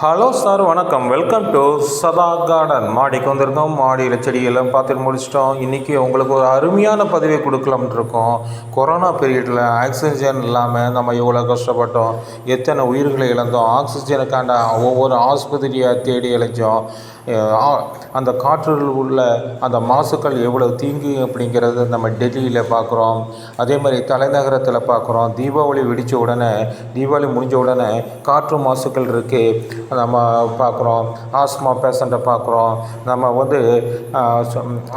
Hello sir வணக்கம். Welcome to Sadha garden மாடிக்கு வந்திருக்கோம் மாடியில் செடியெல்லாம் பார்த்துட்டு முடிச்சிட்டோம். இன்றைக்கி உங்களுக்கு ஒரு அருமையான பதவியை கொடுக்கலாம்னு இருக்கோம். கொரோனா பீரியடில் ஆக்சிஜன் இல்லாமல் நம்ம எவ்வளோ கஷ்டப்பட்டோம். எத்தனை உயிர்களை இழந்தோம். ஆக்சிஜனுக்காண்ட ஒவ்வொரு ஆஸ்பத்திரியை தேடி இழைச்சோம் அந்த காற்றில் உள்ள அந்த மாசுக்கள் எவ்வளோ தீங்கு அப்படிங்கிறது நம்ம டெல்லியில் பார்க்குறோம். அதே மாதிரி தலைநகரத்தில் பார்க்குறோம். தீபாவளி வெடித்த உடனே தீபாவளி முடிஞ்ச உடனே காற்று மாசுக்கள் இருக்குது நம்ம பார்க்குறோம் ஆஸ்மா பேஷண்ட்டை பார்க்குறோம் நம்ம வந்து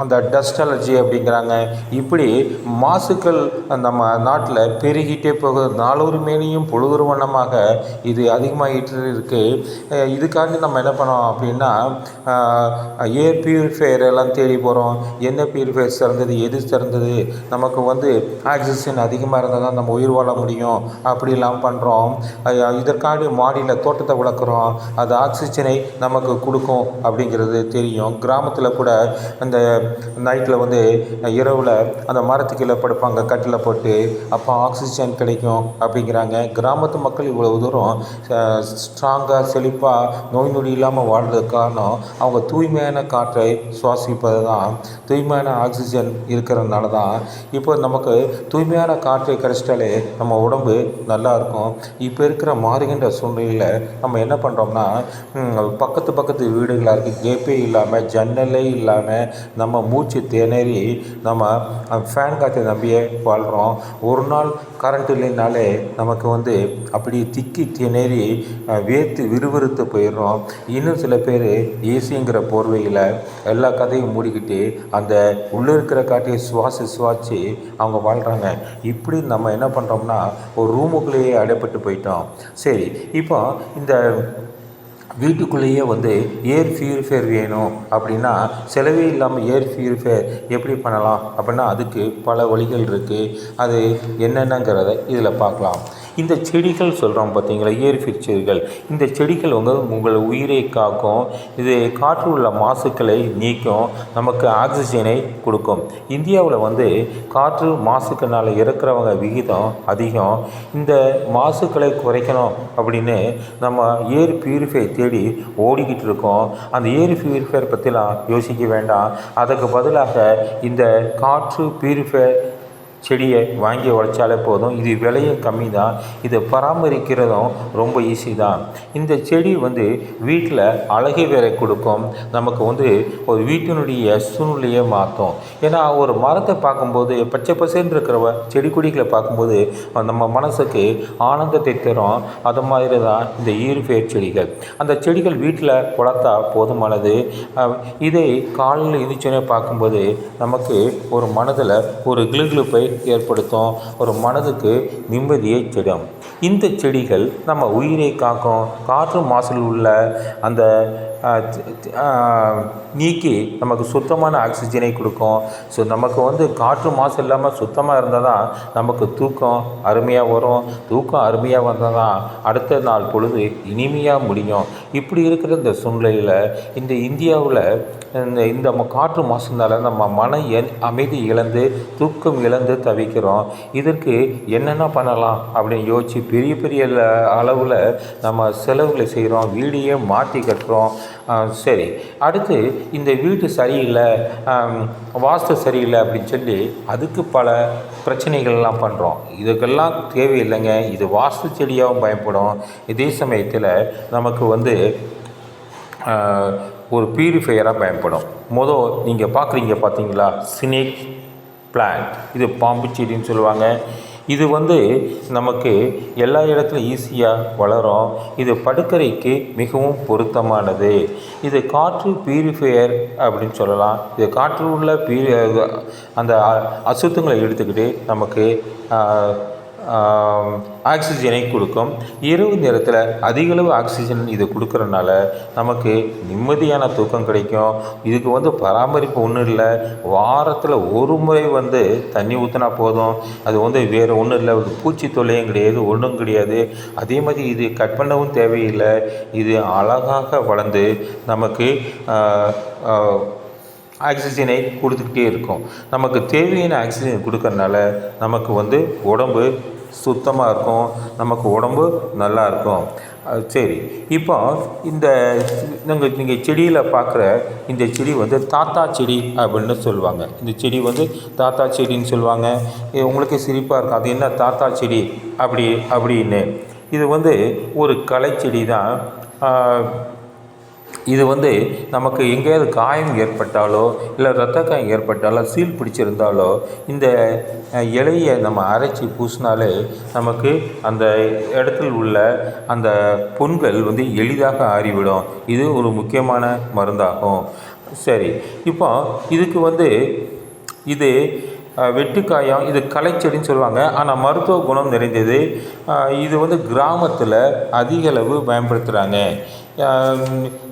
அந்த டஸ்ட் அலர்ஜி அப்படிங்கிறாங்க. இப்படி மாசுக்கள் நம்ம நாட்டில் பெருகிட்டே போகுது. நாளொரு மேலேயும் பொழுதொரு வண்ணமாக இது அதிகமாகிட்டு இருக்குது இதுக்காண்டி நம்ம என்ன பண்ணோம் அப்படின்னா ஏர் பியூரிஃபையர் எல்லாம் தேடி போகிறோம் என்ன பியூரிஃபையர் சிறந்தது எது சிறந்தது? நமக்கு வந்து ஆக்சிஜன் அதிகமாக இருந்தால் தான் நம்ம உயிர் வாழ முடியும். அப்படிலாம் பண்ணுறோம் இதற்காண்டி மாடியில் தோட்டத்தை வளர்க்குறோம் அது ஆக்சிஜனை நமக்கு கொடுக்கும் அப்படிங்கிறது தெரியும். கிராமத்தில் கூட அந்த நைட்டில் வந்து இரவில் அந்த மரத்துக்கீழே படுப்பாங்க கட்டில் போட்டு அப்போ ஆக்சிஜன் கிடைக்கும் அப்படிங்கிறாங்க. கிராமத்து மக்கள் இவ்வளவு தூரம் ஸ்ட்ராங்காக செழிப்பாக நோய் நொடி இல்லாமல் வாழ்றதுக்கு காரணம் அவங்க தூய்மையான காற்றை சுவாசிப்பது தான் தூய்மையான ஆக்சிஜன் இருக்கிறதுனால தான் இப்போ நமக்கு தூய்மையான காற்றை கிடைச்சிட்டாலே நம்ம உடம்பு நல்லா இருக்கும். இப்போ இருக்கிற மாறுகின்ற சூழ்நிலையில் நம்ம என்ன பண்ணுறோம் பண்ணுறோம்னா பக்கத்து பக்கத்து வீடுகளாக இருக்குது கேப்பே இல்லாமல் ஜன்னலே இல்லாமல் நம்ம மூச்சு திணறி நம்ம ஃபேன் காற்றை நம்பியே வாழ்கிறோம் ஒரு நாள் கரண்ட் இல்லைனாலே நமக்கு வந்து அப்படி திக்கி திணறி வேர்த்து விறுவிறுத்து போயிடுறோம். இன்னும் சில பேர் ஏசிங்கிற போர்வையில் எல்லா கதையும் மூடிக்கிட்டு அந்த உள்ளே இருக்கிற காட்டியை சுவாசி சுவாசி அவங்க வாழ்கிறாங்க இப்படி நம்ம என்ன பண்ணுறோம்னா ஒரு ரூமுக்குள்ளேயே அடைப்பட்டு போயிட்டோம். சரி இப்போ இந்த வீட்டுக்குள்ளேயே வந்து ஏர் பியூரிஃபையர் வேணும் அப்படின்னா செலவே இல்லாமல் ஏர் பியூரிஃபையர் எப்படி பண்ணலாம் அப்படின்னா அதுக்கு பல வழிகள் இருக்குது அது என்னென்னங்கிறத இதில் பார்க்கலாம். இந்த செடிகள் சொல்கிறோம் பார்த்தீங்களா ஏர் செடிகள். இந்த செடிகள் வந்து உங்கள் உயிரை காக்கும். இது காற்று உள்ள மாசுக்களை நீக்கும் நமக்கு ஆக்சிஜனை கொடுக்கும். இந்தியாவில் வந்து காற்று மாசுக்கனால் இறக்குறவங்க விகிதம் அதிகம். இந்த மாசுக்களை குறைக்கணும் அப்படின்னு நம்ம ஏர் பியூரிஃபை தேடி ஓடிக்கிட்டு இருக்கோம். அந்த ஏர் பியூரிஃபையர் பற்றிலாம் யோசிக்க வேண்டாம். அதுக்கு பதிலாக இந்த காற்று பியூரிஃபை செடியை வாங்கி உழைச்சாலே போதும். இது விலையும் கம்மி தான் இதை பராமரிக்கிறதும் ரொம்ப ஈஸி தான் இந்த செடி வந்து வீட்டில் அழகை வேற கொடுக்கும். நமக்கு வந்து ஒரு வீட்டினுடைய சூழ்நிலையை மாற்றும். ஏன்னா ஒரு மரத்தை பார்க்கும்போது பச்சை பசேன்னு இருக்கிற செடி கொடிகளை பார்க்கும்போது நம்ம மனசுக்கு ஆனந்தத்தை தரும். அது மாதிரி தான் இந்த ஈர்பெயர் செடிகள். அந்த செடிகள் வீட்டில் வளர்த்தா போதுமானது. இதை காலையில் இருந்துச்சுன்னே பார்க்கும்போது நமக்கு ஒரு மனதில் ஒரு கிளுகிளுப்பை ஏற்படுத்தும். ஒரு மனதுக்கு நிம்மதியை தரும். இந்த செடிகள் நம்ம உயிரை காக்கும். காற்று மாசில் உள்ள அந்த நீக்கி நமக்கு சுத்தமான ஆக்சிஜனை கொடுக்கும். ஸோ நமக்கு வந்து காற்று மாசு இல்லாமல் சுத்தமாக இருந்தால் தான் நமக்கு தூக்கம் அருமையாக வரும். தூக்கம் அருமையாக வந்தால் தான் அடுத்த நாள் பொழுது இனிமையாக முடியும். இப்படி இருக்கிற இந்த சூழ்நிலையில் இந்த இந்தியாவில் இந்த இந்த காற்று மாசுனால நம்ம மன என் அமைதி இழந்து தூக்கம் இழந்து தவிக்கிறோம். இதற்கு என்னென்ன பண்ணலாம் அப்படின்னு யோசித்து பெரிய பெரிய அளவில் நம்ம செலவுகளை செய்கிறோம் வீடியே மாற்றி கட்டுறோம். சரி. அடுத்து இந்த வீடு சரியில்லை வாஸ்து சரியில்லை அப்படின்னு சொல்லி அதுக்கு பல பிரச்சனைகள்லாம் பண்ணுறோம் இதுக்கெல்லாம் தேவையில்லைங்க. இது வாஸ்து செடியாகவும் பயன்படும். இதே சமயத்தில் நமக்கு வந்து ஒரு பியூரிஃபையராக பயன்படும். மொதல் நீங்கள் பார்க்குறீங்க பார்த்தீங்களா ஸ்னேக் பிளான்ட் இது பாம்பு செடின்னு சொல்லுவாங்க. இது வந்து நமக்கு எல்லா இடத்துலையும் ஈஸியாக வளரும். இது படுக்கரைக்கு மிகவும் பொருத்தமானது. இது காற்று பியூரிஃபையர் அப்படின்னு சொல்லலாம். இது காற்று உள்ள பியூரி அந்த அசுத்தங்களை எடுத்துக்கிட்டு நமக்கு ஆக்சிஜனை கொடுக்கும். இரவு நேரத்தில் அதிகளவு ஆக்சிஜன் இது கொடுக்குறனால நமக்கு நிம்மதியான தூக்கம் கிடைக்கும். இதுக்கு வந்து பராமரிப்பு ஒன்றும் இல்லை. வாரத்தில் ஒரு முறை வந்து தண்ணி ஊற்றினா போதும். அது வந்து வேறு ஒன்றும் இல்லை. ஒரு பூச்சி தொல்லையும் கிடையாது ஒன்றும் கிடையாது. அதே மாதிரி இது கட் பண்ணவும் தேவையில்லை. இது அழகாக வளர்ந்து நமக்கு ஆக்சிஜனை கொடுத்துக்கிட்டே இருக்கும். நமக்கு தேவையான ஆக்சிஜன் கொடுக்கறனால நமக்கு வந்து உடம்பு சுத்தமாக இருக்கும் நமக்கு உடம்பு நல்லா இருக்கும் சரி. இப்போ இந்த நீங்கள் நீங்கள் செடியில் பார்க்குற இந்த செடி வந்து தாத்தா செடி அப்படின்னு சொல்லுவாங்க. இந்த செடி வந்து தாத்தா செடின்னு சொல்லுவாங்க. உங்களுக்கு சிரிப்பாக இருக்கும். அது என்ன தாத்தா செடி? அப்படி அப்படின்னு. இது வந்து ஒரு களைச்செடி தான் இது வந்து நமக்கு எங்கேயாவது காயம் ஏற்பட்டாலோ இல்லை ரத்த காயம் ஏற்பட்டாலோ சீல் பிடிச்சிருந்தாலோ இந்த இலையை நம்ம அரைச்சி பூசினாலே நமக்கு அந்த இடத்தில் உள்ள அந்த புண்கள் வந்து எளிதாக ஆறிவிடும். இது ஒரு முக்கியமான மருந்தாகும். சரி இப்போ இதுக்கு வந்து இது வெட்டுக்காயம் இது கலைச்செடின்னு சொல்லுவாங்க. ஆனால் மருத்துவ குணம் நிறைந்தது. இது வந்து கிராமத்தில் அதிக அளவு பயன்படுத்துகிறாங்க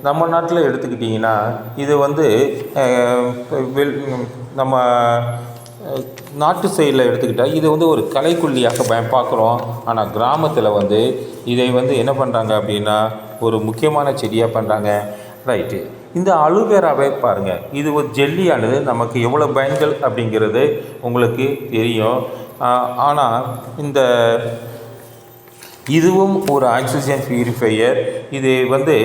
நம்ம நாட்டில் எடுத்துக்கிட்டிங்கன்னா இது வந்து வெள் நம்ம நாட்டு சைடில் எடுத்துக்கிட்டால் இது வந்து ஒரு கலைக்குள்ளியாக பய பார்க்குறோம் ஆனால் கிராமத்தில் வந்து இதை வந்து என்ன பண்ணுறாங்க அப்படின்னா ஒரு முக்கியமான செடியாக பண்ணுறாங்க ரைட்டு இந்த அலுவேராவை பாருங்கள் இது ஒரு ஜெல்லியானது. நமக்கு எவ்வளோ பயன்கள் அப்படிங்கிறது உங்களுக்கு தெரியும். ஆனால் இந்த இதுவும் ஒரு ஆக்சிஜன் பியூரிஃபையர் இது வந்து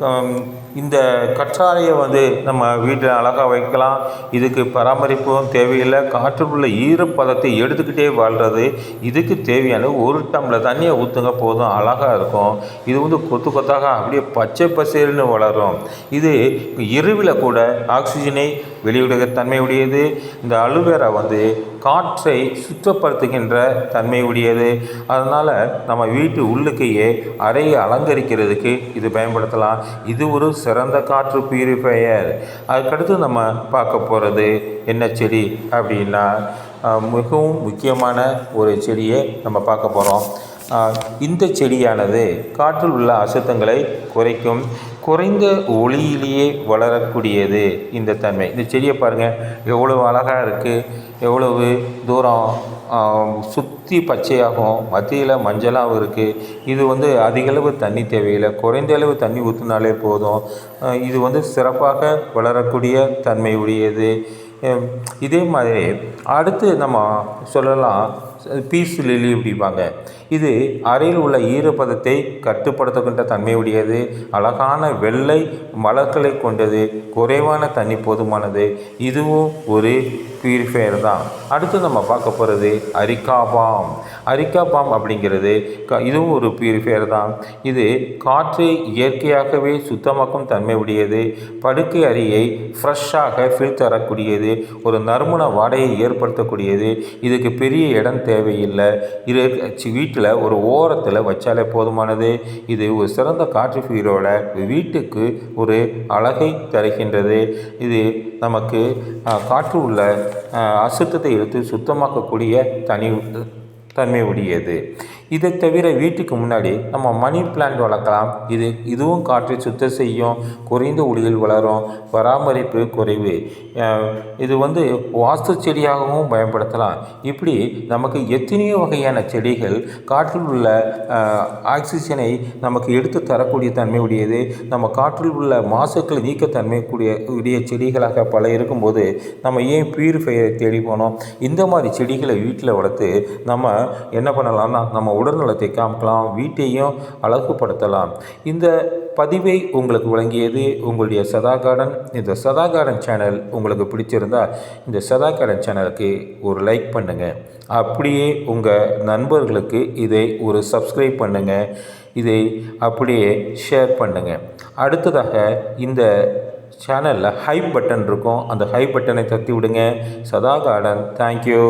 கம், இந்த கற்றாழையை வந்து நம்ம வீட்டில் அழகாக வைக்கலாம். இதுக்கு பராமரிப்பும் தேவையில்லை. காற்றில் ஈரப்பதத்தை எடுத்துக்கிட்டே வாழ்கிறது இதுக்கு தேவையான ஒரு டம்ளர் தண்ணியை ஊற்றுங்க போதும். அழகாக இருக்கும். இது வந்து கொத்து கொத்தாக அப்படியே பச்சை பசேல்னு வளரும். இது இரவில் கூட ஆக்சிஜனை வெளியிடுகிற தன்மை உடையது இந்த அலுவேரா வந்து காற்றை சுத்தப்படுத்துகின்ற தன்மை உடையது அதனால் நம்ம வீட்டு உள்ளுக்கையே அறையை அலங்கரிக்கிறதுக்கு இது பயன்படுத்தலாம். இது ஒரு சிறந்த காற்று பியூரிஃபையர் அதுக்கடுத்து நம்ம பார்க்க போகிறது என்ன செடி அப்படின்னா மிகவும் முக்கியமான ஒரு செடியை நம்ம பார்க்க போகிறோம் இந்த செடியானது காற்றில் உள்ள அசுத்தங்களை குறைக்கும். குறைந்த ஒளியிலேயே வளரக்கூடியது இந்த தன்மை. இந்த செடியை பாருங்கள் எவ்வளவு அழகாக இருக்குது எவ்வளவு தூரம் சுற்றி பச்சையாகும். மத்தியில் மஞ்சளாகவும் இருக்குது இது வந்து அதிகளவு தண்ணி தேவையில்லை. குறைந்த அளவு தண்ணி ஊற்றினாலே போதும். இது வந்து சிறப்பாக வளரக்கூடிய தன்மை உடையது. இதே மாதிரி அடுத்து நம்ம சொல்லலாம் பீஸ் லில்லி அப்படிம்பாங்க. இது அறையில் உள்ள ஈரப்பதத்தை கட்டுப்படுத்துகின்ற தன்மை உடையது அழகான வெள்ளை மலர்களை கொண்டது. குறைவான தண்ணி போதுமானது. இதுவும் ஒரு பியூரிஃபையர் தான். அடுத்து நம்ம பார்க்க போகிறது அரிக்கா பாம். அரிக்கா பாம் அப்படிங்கிறது க இதுவும் ஒரு பியூரிஃபையர் தான். இது காற்றை இயற்கையாகவே சுத்தமாக்கும் தன்மை உடையது படுக்கை அறையை ஃப்ரெஷ்ஷாக ஃபில் தரக்கூடியது. ஒரு நறுமண வாடையை ஏற்படுத்தக்கூடியது. இதுக்கு பெரிய இடம் தேவையில்லை. இது வீட்டில் ஒரு ஓரத்தில் வச்சாலே போதுமானது. இது ஒரு சிறந்த காற்று ஃபீரோட வீட்டுக்கு ஒரு அழகை தருகின்றது. இது நமக்கு காற்று உள்ள அசுத்தத்தை எடுத்து சுத்தமாக்கக்கூடிய தனி தன்மை உடையது இதை தவிர வீட்டுக்கு முன்னாடி நம்ம மணி பிளான்ட் வளர்க்கலாம். இது இதுவும் காற்றை சுத்தம் செய்யும் குறைந்த ஒளியில் வளரும் பராமரிப்பு குறைவு. இது வந்து வாஸ்து செடியாகவும் பயன்படுத்தலாம். இப்படி நமக்கு எத்தனையோ வகையான செடிகள் காற்றில் உள்ள ஆக்சிஜனை நமக்கு எடுத்து தரக்கூடிய தன்மை உடையது. நம்ம காற்றில் உள்ள மாசுக்களை நீக்க தன்மை கூடிய உடைய செடிகளாக பல இருக்கும்போது நம்ம ஏன் பியூரிஃபையரை தேடி போனோம்? இந்த மாதிரி செடிகளை வீட்டில் வளர்த்து நம்ம என்ன பண்ணலாம்னா நம்ம உடல்நலத்தை காமிக்கலாம் வீட்டையும் அழகுபடுத்தலாம். இந்த பதிவை உங்களுக்கு வழங்கியது உங்களுடைய சதா கார்டன் இந்த சதா கார்டன் சேனல் உங்களுக்கு பிடிச்சிருந்தால் இந்த சதா கார்டன் சேனலுக்கு ஒரு லைக் பண்ணுங்கள் அப்படியே உங்கள் நண்பர்களுக்கு இதை ஒரு சப்ஸ்கிரைப் பண்ணுங்கள் இதை அப்படியே ஷேர் பண்ணுங்கள் அடுத்ததாக இந்த சேனலில் ஹை பட்டன் இருக்கும். அந்த ஹை பட்டனை தட்டி விடுங்க சதா கார்டன் தேங்க்யூ